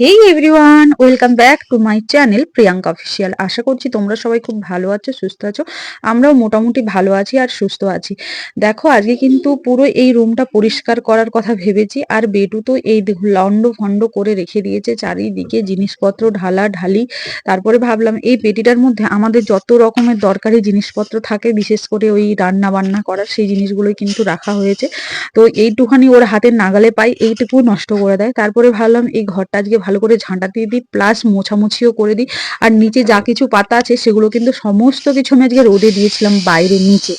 Hey everyone welcome back to my channel Priyanka official আশা করছি তোমরা সবাই খুব ভালো আছো, সুস্থ আছো। আমরাও মোটামুটি ভালো আছি আর সুস্থ আছি। দেখো, আজকে কিন্তু পুরো এই রুমটা পরিষ্কার করার কথা ভেবেছি, আর বেটু তো এই লন্ড ফন্ড করে রেখে দিয়েছে, চারিদিকে জিনিসপত্র ঢালা ঢালি তারপরে ভাবলাম, এই পেটিটার মধ্যে আমাদের যত রকমের দরকারি জিনিসপত্র থাকে, বিশেষ করে ওই রান্না বান্না করার, সেই জিনিসগুলোই কিন্তু রাখা হয়েছে। তো এইটুখানি ওর হাতের নাগালে পাই এইটুকু নষ্ট করে দেয়। তারপরে ভাবলাম, এই ঘরটা আজকে ভালো করে ঝাঁটা দিয়ে দিই প্লাস মোছামুছিও করে দিই। আর নিচে যা কিছু পাতা আছে সেগুলো কিন্তু সমস্ত কিছু আমি আজকে রোদে দিয়েছিলাম বাইরে নিচে।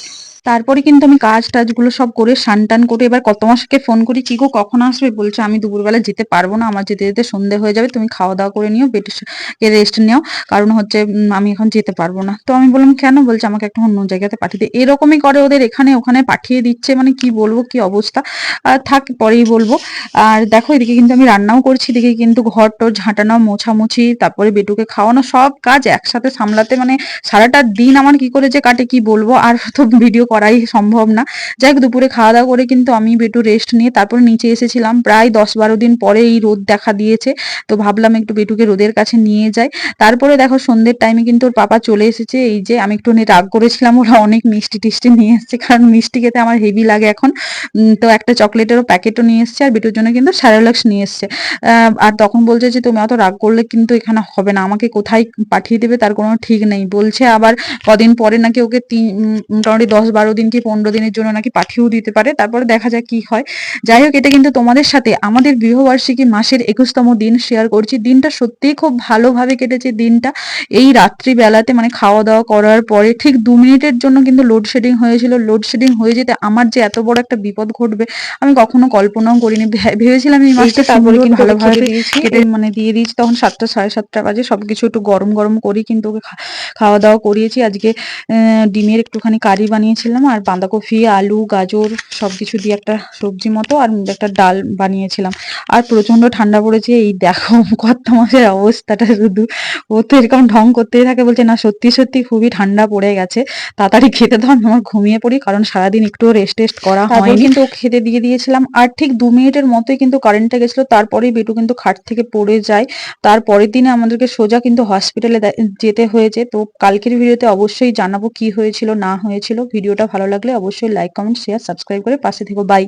তারপরে কিন্তু আমি কাজ টাজগুলো সব করে সান টান করে এবার কত মাসকে ফোন করি, কি গো, কখন আসবে? বলছে, আমি দুপুরবেলা যেতে পারব না, আমার যেতে যেতে সন্ধে হয়ে যাবে, তুমি খাওয়া দাওয়া করে নিও বেটে রেস্ট নিও, কারণ হচ্ছে আমি এখন যেতে পারব না। তো আমি বললাম, কেন? বলছে, আমাকে একটা অন্য জায়গাতে পাঠিয়ে দিই এরকমই করে ওদের এখানে, ওখানে পাঠিয়ে দিচ্ছে মানে কি বলব, কি অবস্থা? থাক, পরেই বলব। আর দেখো, এদিকে কিন্তু আমি রান্নাও করছি, এদিকে কিন্তু ঘর টর ঝাঁটানো, মোছামুছি, তারপরে বেটুকে খাওয়ানো, সব কাজ একসাথে সামলাতে মানে সারাটা দিন আমার কি করে যে কাটে, কি বলব? আর তো ভিডিও করাই সম্ভব না। যাই দুপুরে খাওয়া দাওয়া করে কিন্তু আমি বেটু রেস্ট নিয়ে তারপর নিচে এসেছিলাম। প্রায় দশ বারো দিন পরে এই রোদ দেখা দিয়েছে। তো ভাবলাম একটু বেটুকে রোদের কাছে নিয়ে যাই। তারপরে দেখো, সন্ধ্যের টাইমে কিন্তু ওর পাপা চলে এসেছে। এই যে আমি একটু রাগ করেছিলাম, ওরা অনেক মিষ্টি টিষ্টি নিয়ে এসেছে। কারণ মিষ্টি খেতে আমার হেভি লাগে এখন। তো একটা চকলেটেরও প্যাকেটও নিয়ে এসেছে আর বেটুর জন্য কিন্তু স্যারোলাক্স নিয়ে এসেছে। আর তখন বলছে যে, তুমি অত রাগ করলে কিন্তু এখানে হবে না। আমাকে কোথায় পাঠিয়ে দেবে? তার কোনো ঠিক নেই। বলছে আবার কদিন পরে নাকি ওকে তিন মোটামুটি দশ বারো দিন কি পনেরো দিনের জন্য নাকি পাঠিয়েও দিতে পারে তারপরে দেখা যাক কি হয়। যাই হোক এটা কিন্তু তোমাদের সাথে আমাদের বিবাহবার্ষিকী মাসের একুশতম দিন শেয়ার করছি। দিনটা সত্যিই খুব ভালোভাবে কেটেছে দিনটা। এই রাত্রি বেলাতে মানে খাওয়া দাওয়া করার পরে ঠিক দু মিনিটের জন্য কিন্তু লোডশেডিং হয়েছিল। লোডশেডিং হয়ে যেতে আমার যে এত বড় একটা বিপদ ঘটবে আমি কখনো কল্পনাও করিনি। ভেবেছিলাম এই মাসটা তারপরে ভালোভাবে কেটে মানে দিয়ে দিয়েছি। তখন সাতটা সাড়ে সাতটা বাজে সবকিছু একটু গরম গরম করি কিন্তু ওকে খাওয়া দাওয়া করিয়েছি। আজকে আহ, ডিমের একটুখানি কারি বানিয়েছিলাম। আর বাঁধাকপি আলু গাজর সবকিছু দিয়ে একটা সবজি মতো আর একটা ডাল বানিয়েছিলাম। আর প্রচণ্ড ঠান্ডা পড়েছে এই দেখো কত মাসের অবস্থাটা শুধু। ও তো এরকম ঢং করতেই থাকে বলছে না সত্যি সত্যি খুবই ঠান্ডা পড়ে গেছে। তাড়াতাড়ি খেতে আমি আমার ঘুমিয়ে পড়ি কারণ সারাদিন একটু রেস্ট টেস্ট করা হয় কিন্তু ও খেতে দিয়ে দিয়েছিলাম। আর ঠিক দু মিনিটের মতোই কিন্তু কারেন্টটা গেছিল তারপরেই বেটু কিন্তু খাট থেকে পড়ে যায়। তারপরের দিনে আমাদেরকে সোজা কিন্তু হসপিটালে যেতে হয়েছে। তো কালকের ভিডিওতে অবশ্যই জানাব কি হয়েছিল না হয়েছিল। ভিডিওটা ভালো লাগলে অবশ্যই লাইক কমেন্ট শেয়ার সাবস্ক্রাইব করে পাশে থেকো। বাই